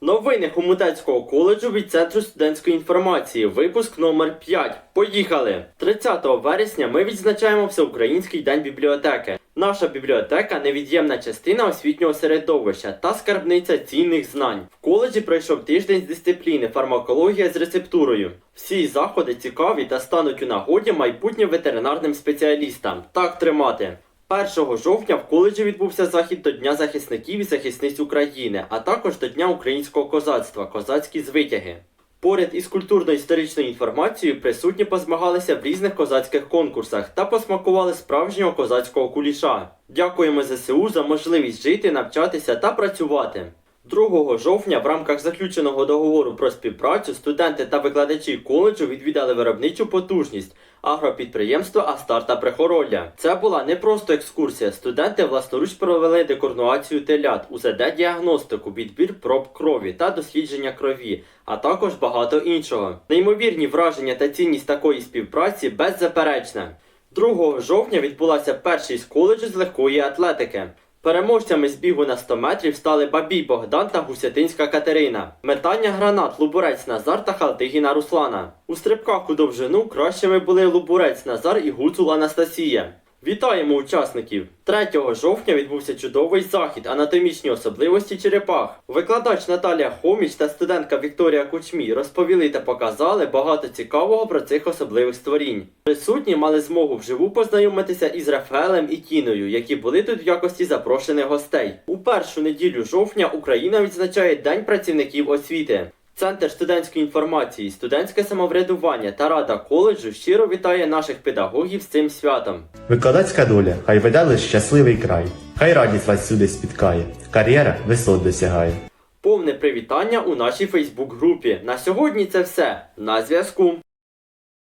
Новини Хомутецького коледжу від Центру студентської інформації. Випуск номер 5. Поїхали! 30 вересня ми відзначаємо Всеукраїнський день бібліотеки. Наша бібліотека невід'ємна частина освітнього середовища та скарбниця цінних знань. В коледжі пройшов тиждень з дисципліни фармакологія з рецептурою. Всі заходи цікаві та стануть у нагоді майбутнім ветеринарним спеціалістам. Так тримати. 1 жовтня в коледжі відбувся захід до Дня захисників і захисниць України, а також до Дня українського козацтва козацькі звитяги. Поряд із культурно-історичною інформацією присутні позмагалися в різних козацьких конкурсах та посмакували справжнього козацького куліша. Дякуємо ЗСУ за можливість жити, навчатися та працювати. 2 жовтня в рамках заключеного договору про співпрацю студенти та викладачі коледжу відвідали виробничу потужність агропідприємства Астарта Прихоролля. Це була не просто екскурсія. Студенти власноруч провели декорнуацію телят, УЗД-діагностику, відбір проб крові та дослідження крові, а також багато іншого. Неймовірні враження та цінність такої співпраці беззаперечна. 2 жовтня відбулася першість коледжу з легкої атлетики. Переможцями з бігу на 100 метрів стали Бабій Богдан та Гусятинська Катерина. Метання гранат Лубурець Назар та Халтигіна Руслана. У стрибках у довжину кращими були Лубурець Назар і Гуцул Анастасія. Вітаємо учасників! 3 жовтня відбувся чудовий захід анатомічні особливості черепах. Викладач Наталія Хоміч та студентка Вікторія Кучмій розповіли та показали багато цікавого про цих особливих створінь. Присутні мали змогу вживу познайомитися із Рафаелем і Тіною, які були тут в якості запрошених гостей. У першу неділю жовтня Україна відзначає День працівників освіти. Центр студентської інформації, студентське самоврядування та рада коледжу щиро вітає наших педагогів з цим святом. Викладацька доля, хай веде лише щасливий край, хай радість вас сюди спіткає, кар'єра висот досягає. Повне привітання у нашій Фейсбук-групі. На сьогодні це все. На зв'язку.